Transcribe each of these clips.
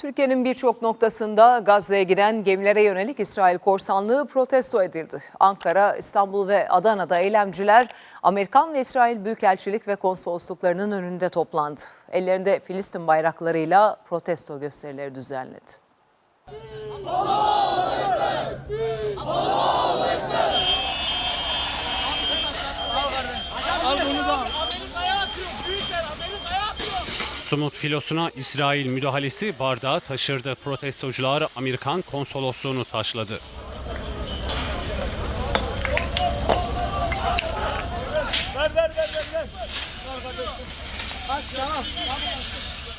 Türkiye'nin birçok noktasında Gazze'ye giden gemilere yönelik İsrail korsanlığı protesto edildi. Ankara, İstanbul ve Adana'da eylemciler Amerikan ve İsrail Büyükelçilik ve konsolosluklarının önünde toplandı. Ellerinde Filistin bayraklarıyla protesto gösterileri düzenledi. Sumut filosuna İsrail müdahalesi bardağı taşırdı. Protestocular Amerikan konsolosluğunu taşladı.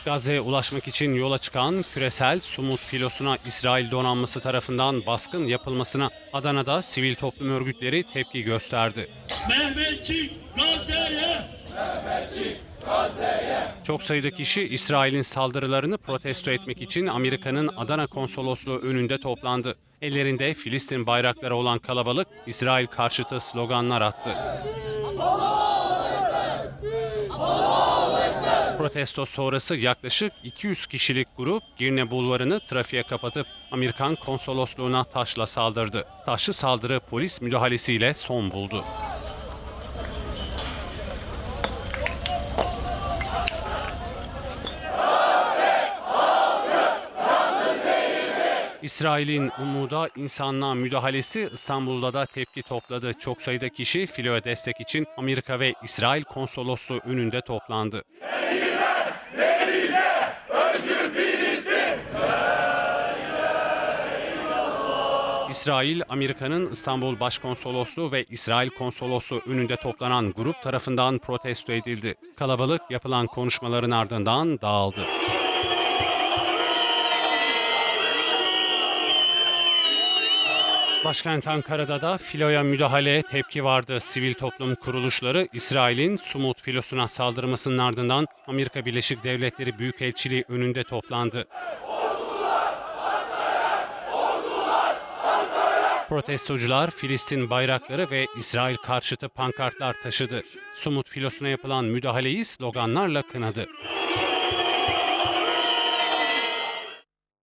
Gazze'ye ulaşmak için yola çıkan küresel Sumut filosuna İsrail donanması tarafından baskın yapılmasına Adana'da sivil toplum örgütleri tepki gösterdi. Mehmetçik Gazze'ye! Çok sayıda kişi İsrail'in saldırılarını protesto etmek için Amerika'nın Adana konsolosluğu önünde toplandı. Ellerinde Filistin bayrakları olan kalabalık İsrail karşıtı sloganlar attı. Protesto sonrası yaklaşık 200 kişilik grup Girne Bulvarı'nı trafiğe kapatıp Amerikan konsolosluğuna taşla saldırdı. Taşlı saldırı polis müdahalesiyle son buldu. İsrail'in umuda insanlığa müdahalesi İstanbul'da da tepki topladı. Çok sayıda kişi filoya destek için Amerika ve İsrail konsolosluğu önünde toplandı. İsrail, Amerika'nın İstanbul Başkonsolosluğu ve İsrail Konsolosluğu önünde toplanan grup tarafından protesto edildi. Kalabalık yapılan konuşmaların ardından dağıldı. Başkent Ankara'da da filoya müdahaleye tepki vardı. Sivil toplum kuruluşları İsrail'in Sumut filosuna saldırmasının ardından Amerika Birleşik Devletleri Büyükelçiliği önünde toplandı. Protestocular Filistin bayrakları ve İsrail karşıtı pankartlar taşıdı. Sumut filosuna yapılan müdahaleyi sloganlarla kınadı.